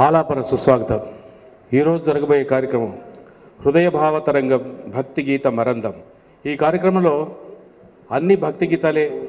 ఆలాపన సుస్వాగతం. ఈరోజు జరగబోయే కార్యక్రమం హృదయ తరంగం భక్తి గీత మరందం. ఈ కార్యక్రమంలో అన్ని భక్తి గీతాలే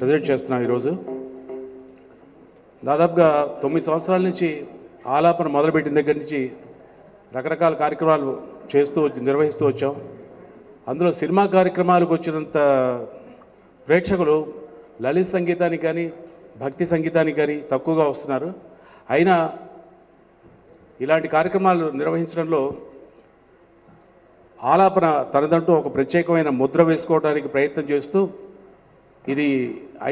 ప్రజెంట్ చేస్తున్నాం ఈరోజు. దాదాపుగా తొమ్మిది సంవత్సరాల నుంచి ఆలాపన మొదలుపెట్టిన దగ్గర నుంచి రకరకాల కార్యక్రమాలు చేస్తూ వచ్చి నిర్వహిస్తూ వచ్చాం. అందులో సినిమా కార్యక్రమాలకు వచ్చినంత ప్రేక్షకులు లలిత సంగీతానికి కానీ భక్తి సంగీతానికి కానీ తక్కువగా వస్తున్నారు. అయినా ఇలాంటి కార్యక్రమాలు నిర్వహించడంలో ఆలాపన తనదంటూ ఒక ప్రత్యేకమైన ముద్ర వేసుకోవడానికి ప్రయత్నం చేస్తూ ఇది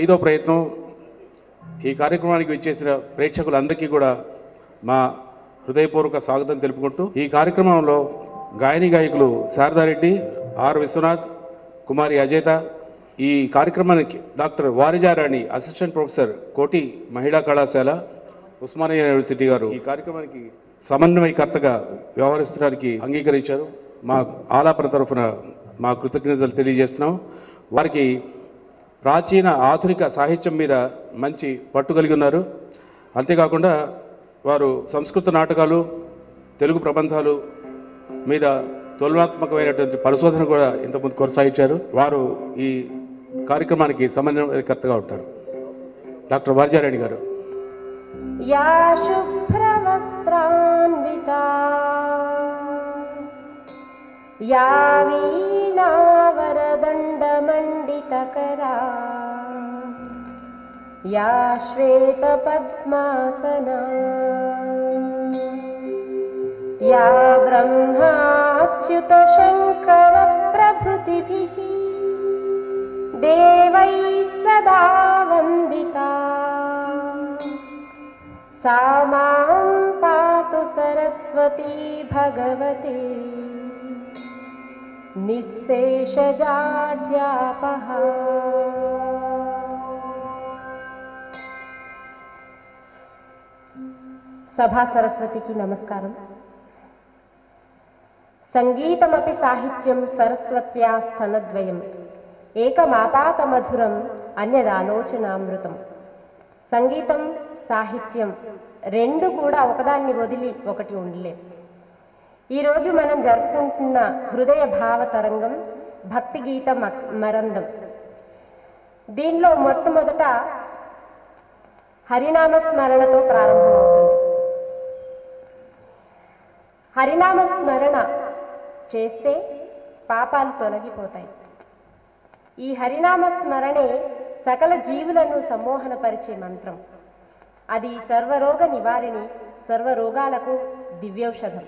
ఐదో ప్రయత్నం. ఈ కార్యక్రమానికి వచ్చేసిన ప్రేక్షకులందరికీ కూడా మా హృదయపూర్వక స్వాగతం తెలుపుకుంటూ ఈ కార్యక్రమంలో గాయని గాయకులు శారదారెడ్డి ఆర్ విశ్వనాథ్ కుమారి అజేత ఈ కార్యక్రమానికి డాక్టర్ వారిజారాణి అసిస్టెంట్ ప్రొఫెసర్ కోటి మహిళా కళాశాల ఉస్మానియా యూనివర్సిటీ గారు ఈ కార్యక్రమానికి సమన్వయకర్తగా వ్యవహరించడానికి అంగీకరించారు. మా ఆలాపన తరఫున మా కృతజ్ఞతలు తెలియజేస్తున్నాం. వారికి ప్రాచీన ఆధునిక సాహిత్యం మీద మంచి పట్టు కలిగి ఉన్నారు. అంతేకాకుండా వారు సంస్కృత నాటకాలు తెలుగు ప్రబంధాలు మీద తులనాత్మకమైనటువంటి పరిశోధన కూడా ఇంతకుముందు కొనసాగించారు. వారు ఈ కార్యక్రమానికి సమన్వయకర్తగా ఉంటారు డాక్టర్ వారిజారాణి గారు या शुभ्रवस्त्रान्विता या वीणावरदण्डमण्डितकरा या श्वेतपद्मासना या ब्रह्माच्युतशङ्करप्रभृतिभिः या देवैः सदा वन्दिता। सा मां पातु सरस्वती भगवती। निःशेष सभा सरस्वती की नमस्कारम्। सङ्गीतमपि साहित्यं सरस्वत्या स्तनद्वयम्। మధురం అన్యదాలోచనామృతం. సంగీతం సాహిత్యం రెండు కూడా ఒకదాన్ని వదిలి ఒకటి ఉండలేం. ఈరోజు మనం జరుపుకుంటున్న హృదయ భావ తరంగం భక్తి గీత మ- మరందం. దీనిలో మొట్టమొదట హరినామ స్మరణతో ప్రారంభమవుతుంది. హరినామ స్మరణ చేస్తే పాపాలు తొలగిపోతాయి. ఈ హరినామ స్మరణే సకల జీవులను సమ్మోహనపరిచే మంత్రం. అది సర్వరోగ నివారిణి సర్వరోగాలకు దివ్యౌషధం.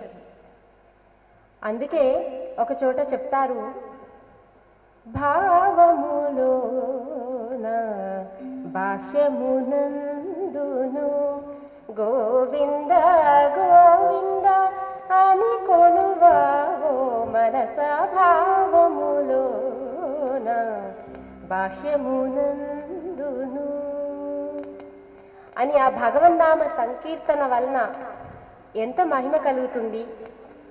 అందుకే ఒక చోట చెప్తారు భావములో బాహ్యమునందును గోవింద గోవింద అని కొనువా మనస భావములోన బాహ్యమునందును. అని ఆ భగవన్నామ సంకీర్తన వలన ఎంత మహిమ కలుగుతుంది?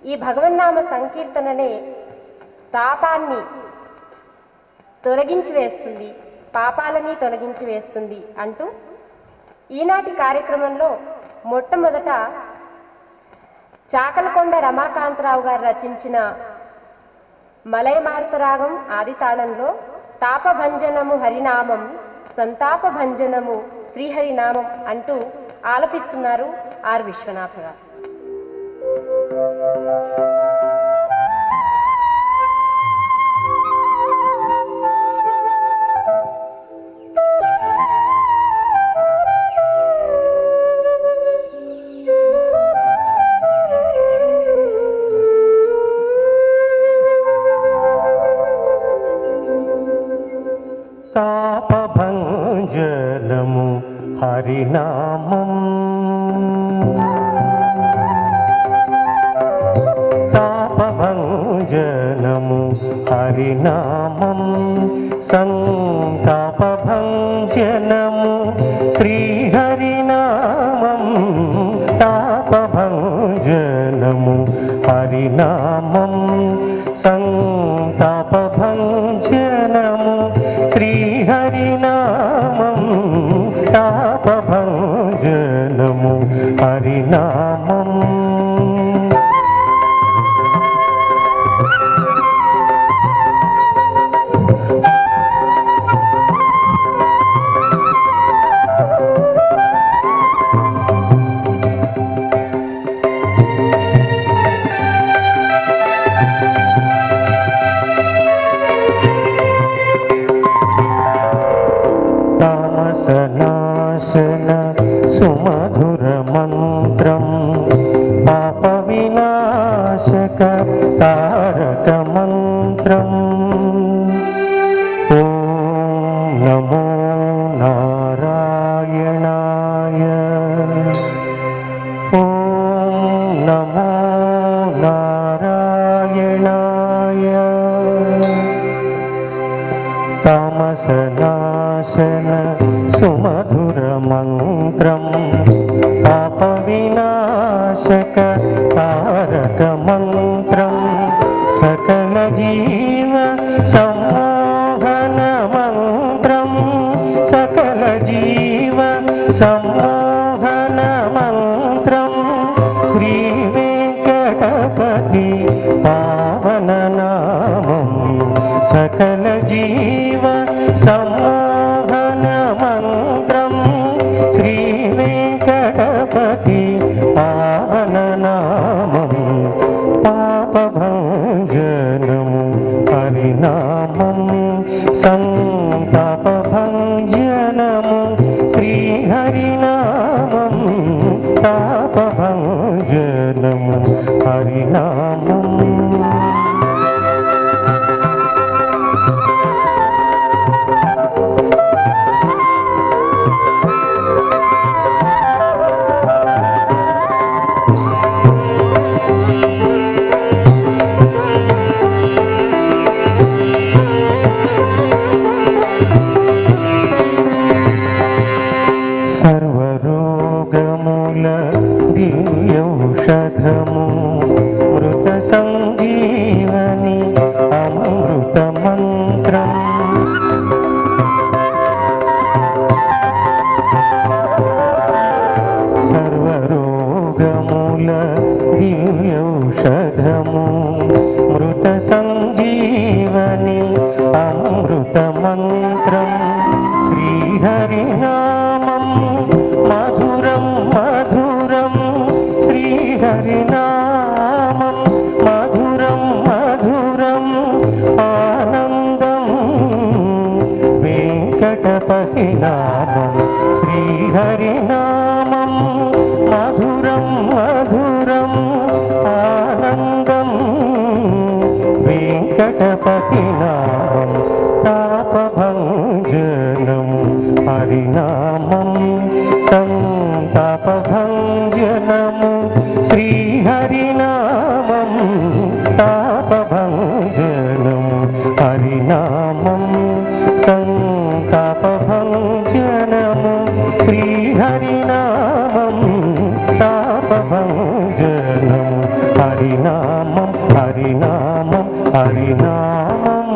ఈ భగవన్నామ సంకీర్తననే తాపాన్ని తొలగించి వేస్తుంది. పాపాలని తొలగించి వేస్తుంది అంటూ ఈనాటి కార్యక్రమంలో మొట్టమొదట చాకలకొండ రమాకాంతరావు గారు రచించిన మలయమారుతరాగం ఆది తాళంలో తాపభంజనము హరినామం సంతాపభంజనము శ్రీహరినామం అంటూ ఆలపిస్తున్నారు ఆర్ విశ్వనాథ గారు. पभङ्जनमु हरिनामम्। तापभंजनमु हरिनामम्। सङ्गतापभं श्रीहरिनामं तापभ सुमधुर सुमधुरमन्त्रम् पापविनाशक तारक ॐ नमो नारायणाय ॐ नमो नारायणाय तामसनाशन सुमधु जीव सम्मोघनमन्त्रं सकलजीव समोघन मन्त्रम् श्रीवेकगपति पावननामं सकलजीव सम సర్వరోగముల దివ్యౌషధము మృత సంజీవని అమృత మంత్రం సర్వరోగముల దివ్యౌషధము మృత సంజీవని అమృత మంత్రం శ్రీహరినామం హరినామం మధురం మధురం ఆనందం. వెంకటపతి నామం శ్రీహరినామం. మధురం మధురం ఆనందం. వెంకట శ్రీహరినామం తాపభంజనం హరినామం సంతాపభంజనము. శ్రీహరినామం తాపభంజనం హరినామం హరినామం హరినామం.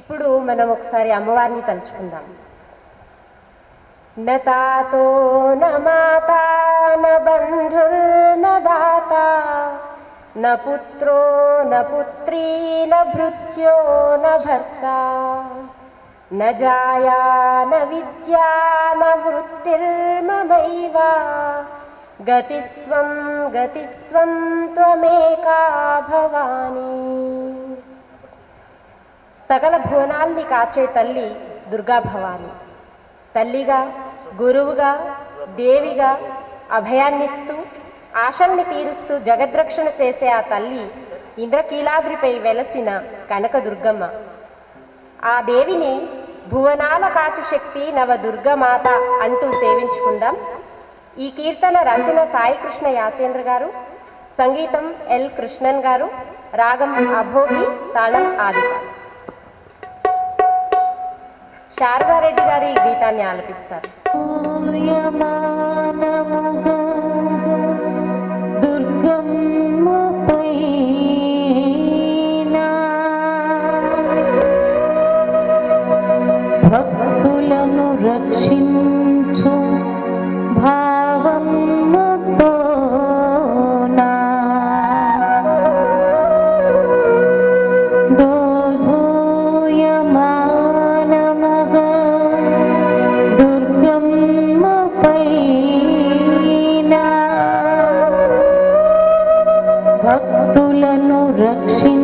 ఇప్పుడు మనం ఒకసారి అమ్మవారిని తలుచుకుందాం. నతాతో న మాతా న బంధుర్న దాత న పుత్రో న పుత్రీ న భృత్యో న భర్త న జాయా న విద్యా న వృత్తిర్మమైవ గతిస్త్వం గతిస్త్వం త్వమేకా భవానీ సకల భువనాల్ని కాచే తల్లి దుర్గా భవాని తల్లిగా గురువుగా దేవిగా అభయాన్నిస్తూ ఆశల్ని తీరుస్తూ జగద్రక్షణ చేసే ఆ తల్లి ఇంద్రకీలాద్రిపై వెలసిన కనకదుర్గమ్మ. ఆ దేవిని భువనాల కాచు శక్తి నవ దుర్గమాత అంటూ సేవించుకుందాం. ఈ కీర్తన రచన సాయికృష్ణ యాచేంద్ర గారు సంగీతం ఎల్ కృష్ణన్ గారు రాగం అభోగి తాళం ఆదిక శారదారెడ్డి గారు ఈ గీతాన్ని ఆలపిస్తారు. दुर्गम् तुलनु रक्षि